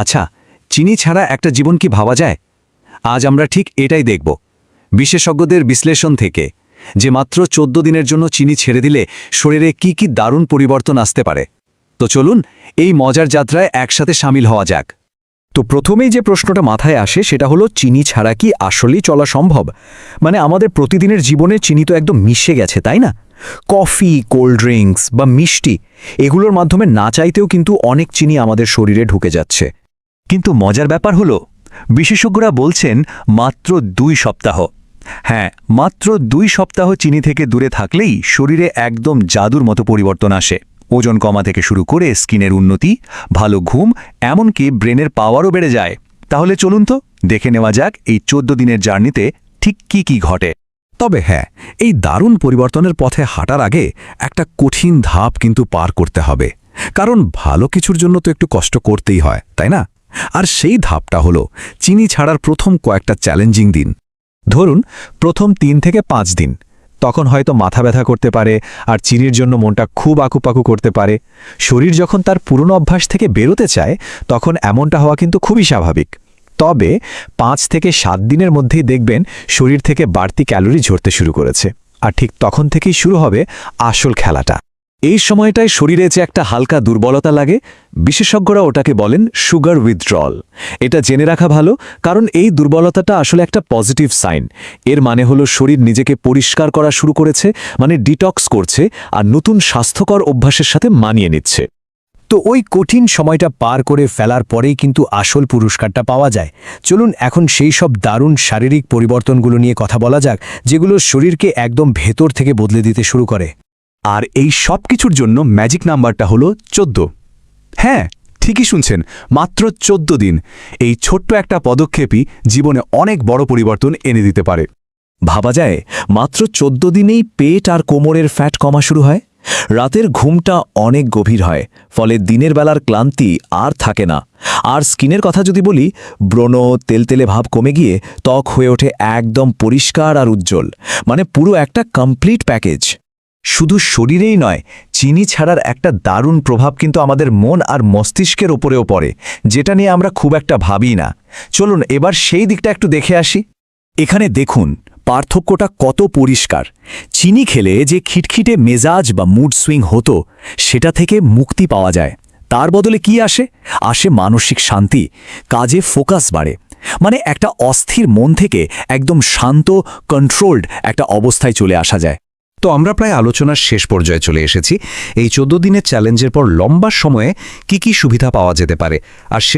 আচ্ছা চিনি ছাড়া একটা জীবন কি ভাবা যায়? আজ আমরা ঠিক এটাই দেখব। বিশেষজ্ঞদের বিশ্লেষণ থেকে, যে মাত্র চোদ্দ দিনের জন্য চিনি ছেড়ে দিলে শরীরে কি কি দারুণ পরিবর্তন আসতে পারে। তো চলুন, এই মজার যাত্রায় একসাথে সামিল হওয়া যাক। তো প্রথমেই যে প্রশ্নটা মাথায় আসে, সেটা হলো, চিনি ছাড়া কি আসলেই চলা সম্ভব? মানে আমাদের প্রতিদিনের জীবনে চিনি তো একদম মিশে গেছে, তাই না? কফি, কোল্ড ড্রিঙ্কস বা মিষ্টি, এগুলোর মাধ্যমে না চাইতেও কিন্তু অনেক চিনি আমাদের শরীরে ঢুকে যাচ্ছে। কিন্তু মজার ব্যাপার হলো, বিশেষজ্ঞরা বলছেন মাত্র দুই সপ্তাহ। হ্যাঁ মাত্র দুই সপ্তাহ চিনি থেকে দূরে থাকলেই শরীরে একদম জাদুর মতো পরিবর্তন আসে। ওজন কমা থেকে শুরু করে স্কিনের উন্নতি, ভালো ঘুম, এমনকি ব্রেনের পাওয়ারও বেড়ে যায়। তাহলে চলুন তো, দেখে নেওয়া যাক এই চোদ্দ দিনের জার্নিতে ঠিক কি কি ঘটে। তবে হ্যাঁ এই দারুণ পরিবর্তনের পথে হাঁটার আগে একটা কঠিন ধাপ কিন্তু পার করতে হবে। কারণ ভালো কিছুর জন্য তো একটু কষ্ট করতেই হয়, তাই না? আর সেই ধাপটা হলো চিনি ছাড়ার প্রথম কয়েকটা চ্যালেঞ্জিং দিন। ধরুন, প্রথম তিন থেকে পাঁচ দিন। তখন হয়তো মাথা ব্যথা করতে পারে আর চিনির জন্য মনটা খুব আকুপাকু করতে পারে। শরীর যখন তার পুরনো অভ্যাস থেকে বেরোতে চায়, তখন এমনটা হওয়া কিন্তু খুবই স্বাভাবিক। তবে পাঁচ থেকে সাত দিনের মধ্যেই দেখবেন শরীর থেকে বাড়তি ক্যালোরি ঝরতে শুরু করেছে। আর ঠিক তখন থেকেই শুরু হবে আসল খেলাটা। এই সময়টায় শরীরে যে একটা হালকা দুর্বলতা লাগে, বিশেষজ্ঞরা ওটাকে বলেন সুগার উইথড্রল। এটা জেনে রাখা ভালো, কারণ এই দুর্বলতাটা আসলে একটা পজিটিভ সাইন। এর মানে হলো শরীর নিজেকে পরিষ্কার করা শুরু করেছে মানে ডিটক্স করছে, আর নতুন স্বাস্থ্যকর অভ্যাসের সাথে মানিয়ে নিচ্ছে। তো ওই কঠিন সময়টা পার করে ফেলার পরেই কিন্তু আসল পুরস্কারটা পাওয়া যায়। চলুন এখন সেই সব দারুণ শারীরিক পরিবর্তনগুলো নিয়ে কথা বলা যাক, যেগুলো শরীরকে একদম ভেতর থেকে বদলে দিতে শুরু করে। আর এই সব কিছুর জন্য ম্যাজিক নাম্বারটা হলো চোদ্দ। হ্যাঁ ঠিকই শুনছেন, মাত্র চোদ্দ দিন। এই ছোট্ট একটা পদক্ষেপই জীবনে অনেক বড় পরিবর্তন এনে দিতে পারে। ভাবা যায়, মাত্র চোদ্দ দিনেই পেট আর কোমরের ফ্যাট কমা শুরু হয়। রাতের ঘুমটা অনেক গভীর হয়, ফলে দিনের বেলার ক্লান্তি আর থাকে না। আর স্কিনের কথা যদি বলি, ব্রণ, তেলতেলে ভাব কমে গিয়ে ত্বক হয়ে ওঠে একদম পরিষ্কার আর উজ্জ্বল মানে পুরো একটা কমপ্লিট প্যাকেজ শুধু শরীরেই নয়, চিনি ছাড়ার একটা দারুণ প্রভাব কিন্তু আমাদের মন আর মস্তিষ্কের ওপরেও পড়ে, যেটা নিয়ে আমরা খুব একটা ভাবি না। চলুন এবার সেই দিকটা একটু দেখে আসি। এখানে দেখুন, পার্থক্যটা কত পরিষ্কার। চিনি খেলে যে খিটখিটে মেজাজ বা মুড সুইং হতো, সেটা থেকে মুক্তি পাওয়া যায়। তার বদলে কি আসে? আসে মানসিক শান্তি, কাজে ফোকাস বাড়ে। মানে একটা অস্থির মন থেকে একদম শান্ত, কন্ট্রোলড একটা অবস্থায় চলে আসা যায়। তো আমরা প্রায় আলোচনার শেষ পর্যায়ে চলে এসেছি। এই চোদ্দ দিনের চ্যালেঞ্জের পর লম্বা সময়ে কি কি সুবিধা পাওয়া যেতে পারে? আর